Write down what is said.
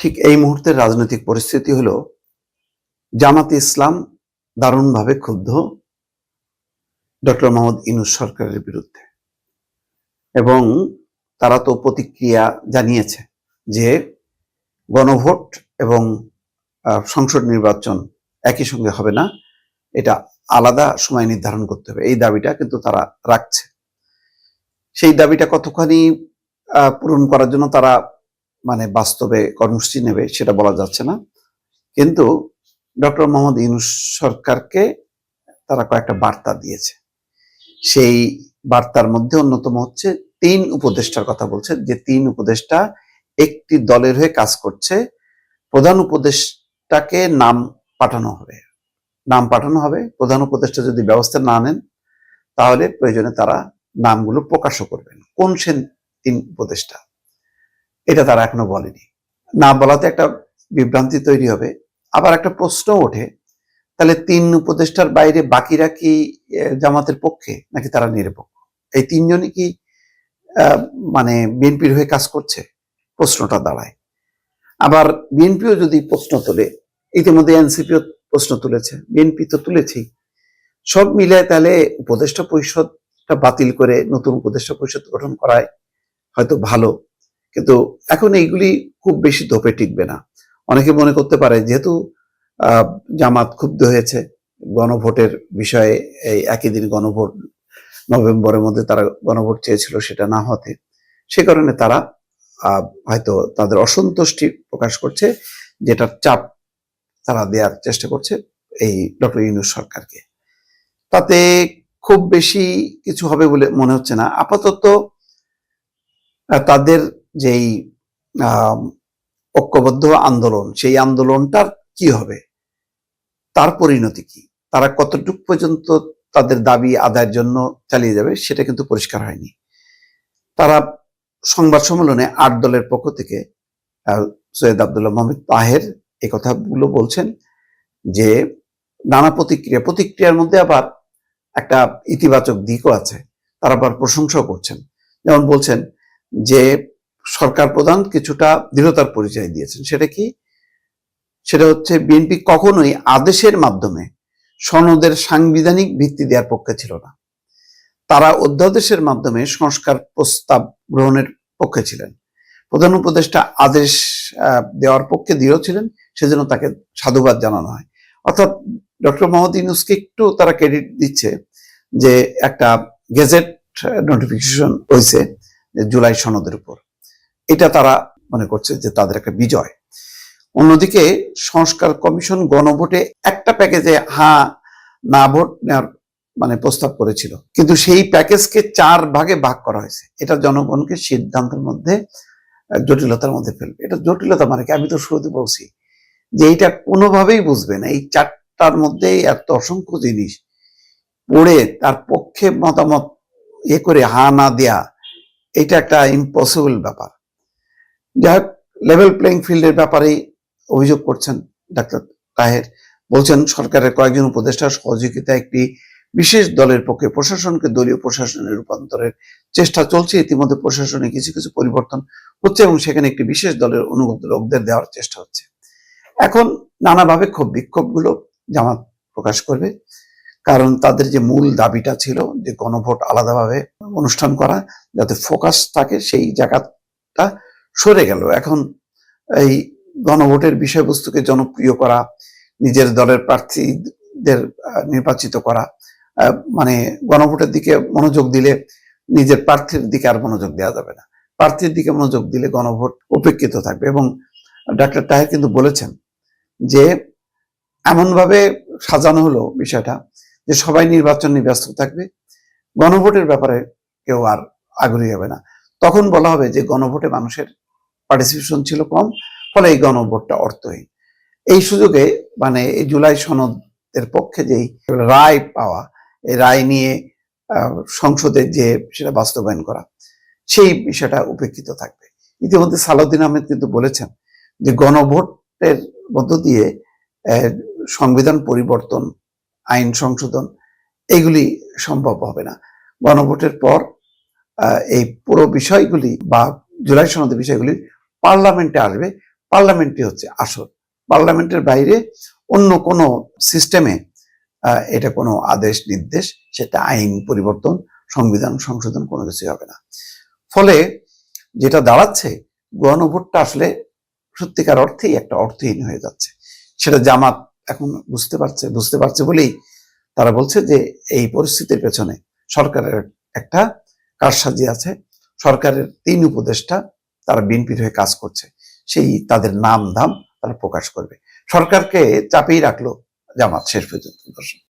ঠিক এই মুহূর্তের রাজনৈতিক পরিস্থিতি হলো, জামাতে ইসলাম দারুণভাবে ক্ষুব্ধ ডক্টর মোহাম্মদ ইনুস সরকারের বিরুদ্ধে। এবং তারা তো প্রতিক্রিয়া জানিয়েছে যে গণভোট এবং সংসদ নির্বাচন একই সঙ্গে হবে না, এটা আলাদা সময় নির্ধারণ করতে হবে। এই দাবিটা কিন্তু তারা রাখছে। সেই দাবিটা কতখানি পূরণ করার জন্য তারা মানে বাস্তবে কর্মসূচি নেবে সেটা বলা যাচ্ছে না। কিন্তু ডক্টর মোহাম্মদ ইউনুস সরকারকে তারা কয়েকটা বার্তা দিয়েছে। সেই বার্তার মধ্যে অন্যতম হচ্ছে তিন উপদেষ্টার কথা বলছে, যে তিন উপদেষ্টা একটি দলের হয়ে কাজ করছে। প্রধান উপদেষ্টাকে নাম পাঠানো হবে। নাম পাঠানো হবে, প্রধান উপদেষ্টা যদি ব্যবস্থা না নেন, তাহলে প্রয়োজনে তারা নামগুলো প্রকাশও করবেন। কোন সে তিন উপদেষ্টা? এটা তারা এখনও বলেনি। না বলাতে একটা বিভ্রান্তি তৈরি হবে। আবার একটা প্রশ্ন ওঠে, তাহলে তিন উপদেষ্টার বাইরে বাকিরা কি জামাতের পক্ষে নাকি তারা নিরপেক্ষ? এই তিনজনই কি মানে বিএনপির হয়ে কাজ করছে? প্রশ্নটা দাঁড়ায়। আবার বিএনপিও যদি প্রশ্ন তোলে, ইতিমধ্যে এনসিপিও প্রশ্ন তুলেছে, বিএনপি তো তুলেছেই। সব মিলে তাহলে উপদেষ্টা পরিষদটা বাতিল করে নতুন উপদেষ্টা পরিষদ গঠন করায় হয়তো ভালো। কিন্তু এখন এইগুলি খুব বেশি ধোপে টিকবে না। অনেকে মনে করতে পারে যেহেতু জামাত ক্ষুব্ধ হয়েছে, গণভোটের বিষয়ে এই একই দিন গণভোট, নভেম্বরের মধ্যে তারা গণভোট চেয়েছিল সেটা না হতে, সে কারণে তারা হয়তো তাদের অসন্তুষ্টি প্রকাশ করছে, যেটার চাপ তারা দেওয়ার চেষ্টা করছে এই ডক্টর ইউনুস সরকারকে। তাতে খুব বেশি কিছু হবে বলে মনে হচ্ছে না। আপাতত তাদের যেই ঐক্যবদ্ধ আন্দোলন, সেই আন্দোলনটার কি হবে? তার পরিণতি কি? তারা কতটুকু পর্যন্ত তাদের দাবি আদায়ের জন্য চালিয়ে যাবে সেটা কিন্তু পরিষ্কার হয়নি। তারা সংবাদ সম্মেলনে আট দলের পক্ষ থেকে সৈয়দ আবদুল্লাহ মোহাম্মদ তাহের এই কথাগুলো বলছেন যে, নানা প্রতিক্রিয়া, প্রতিক্রিয়ার মধ্যে আবার একটা ইতিবাচক দিকও আছে। তারা আবার প্রশংসাও করছেন। যেমন বলছেন যে সরকার প্রধান কিছুটা দৃঢ়তার পরিচয় দিয়েছেন। সেটা কি? সেটা হচ্ছে বিএনপি কখনোই আদেশের মাধ্যমে সনদের সাংবিধানিক ভিত্তি দেওয়ার পক্ষে ছিল না। তারা অধ্যাদেশের মাধ্যমে সংস্কার প্রস্তাব গ্রহণের পক্ষে ছিলেন। প্রধান উপদেষ্টা আদেশ দেওয়ার পক্ষে দৃঢ় ছিলেন, সেজন্য তাকে সাধুবাদ জানানো হয়। অর্থাৎ ডক্টর মোহাম্মদ ইউনুসকে একটু তারা ক্রেডিট দিচ্ছে যে একটা গেজেট নোটিফিকেশন হয়েছে জুলাই সনদের উপর। এটা তারা মনে করছে যে তাদের একটা বিজয়। অন্যদিকে সংস্কার কমিশন গণভোটে একটা প্যাকেজে হা, না ভোট নেওয়ার মানে প্রস্তাব করেছিল। কিন্তু সেই প্যাকেজকে চার ভাগে ভাগ করা হয়েছে। এটা জনগণকে সিদ্ধান্তের মধ্যে, জটিলতার মধ্যে ফেলবে। এটা জটিলতা মানে কি? আমি তো শুরুতে বলছি যে এইটা কোনোভাবেই বুঝবে না। এই চারটার মধ্যেই এত অসংখ্য জিনিস পড়ে তার পক্ষে মতামত ইয়ে করে হা, না দেয়া, এটা একটা ইম্পসিবল ব্যাপার। যাই হোক লেভেল প্লেইং ফিল্ডের ব্যাপারেই অভিযোগ করছেন ডাক্তার তাহের। বলছেন, সরকারের কয়েকজন উপদেষ্টার সহযোগিতা একটি বিশেষ দলের পক্ষে প্রশাসনকে দলীয় প্রশাসনে রূপান্তরের চেষ্টা চলছে। ইতিমধ্যে প্রশাসনে কিছু কিছু পরিবর্তন হচ্ছে এবং সেখানে একটি বিশেষ দলের অনুগত লোকদের দেওয়ার চেষ্টা হচ্ছে। এখন নানাভাবে ক্ষোভ বিক্ষোভগুলো জামাত প্রকাশ করবে, কারণ তাদের যে মূল দাবিটা ছিল যে গণভোট আলাদাভাবে অনুষ্ঠান করা, যাতে ফোকাস থাকে সেই জায়গাটা সরে গেল। এখন এই গণভোটের বিষয়বস্তুকে জনপ্রিয় করা, নিজের দলের প্রার্থীদের নির্বাচিত করা মানে গণভোটের দিকে মনোযোগ দিলে নিজের প্রার্থীর দিকে আর মনোযোগ দেওয়া যাবে না। প্রার্থীর দিকে মনোযোগ দিলে গণভোট উপেক্ষিত থাকবে এবং ডাক্তার তাহের কিন্তু বলেছেন যে এমনভাবে সাজানো হলো বিষয়টা যে সবাই নির্বাচন নিয়ে ব্যস্ত থাকবে, গণভোটের ব্যাপারে কেউ আর আগ্রহী হবে না। তখন বলা হবে যে গণভোটে মানুষের পার্টিসিপেশন ছিল কম, ফলে এই গণভোটটা অর্থহীন। এই সুযোগে মানে এই জুলাই সনদের পক্ষে যেই রায় পাওয়া, এই রায় নিয়ে সংসদে যে সেটা বাস্তবায়ন করা, সেই বিষয়টা উপেক্ষিত থাকবে। ইতিমধ্যে সালাউদ্দিন আহমেদ কিন্তু বলেছেন যে গণভোটের মধ্য দিয়ে সংবিধান পরিবর্তন, আইন সংশোধন, এগুলি সম্ভব হবে না। গণভোটের পর এই পুরো বিষয়গুলি বা জুলাই সনদের বিষয়গুলি পার্লামেন্টে আসবে, পার্লামেন্টই হচ্ছে আসল। পার্লামেন্টের বাইরে অন্য কোনো সিস্টেমে এটা কোনো আদেশ, নির্দেশ, সেটা আইন, পরিবর্তন, সংবিধান, সংশোধন কোনো কিছুই হবে না। ফলে যেটা দাঁড়াচ্ছে, গণভোটটা আসলে সত্যিকার অর্থেই একটা অর্থহীন হয়ে যাচ্ছে। সেটা জামাত এখন বুঝতে পারছে বুঝতে পারছে বলেই তারা বলছে যে এই পরিস্থিতির পেছনে সরকারের একটা কারসাজি আছে। সরকারের তিন উপদেষ্টা তারা বিএনপির হয়ে কাজ করছে, সেই তাদের নাম ধাম তারা প্রকাশ করবে। সরকারকে চাপেই রাখল জামাত শেষ পর্যন্ত দর্শক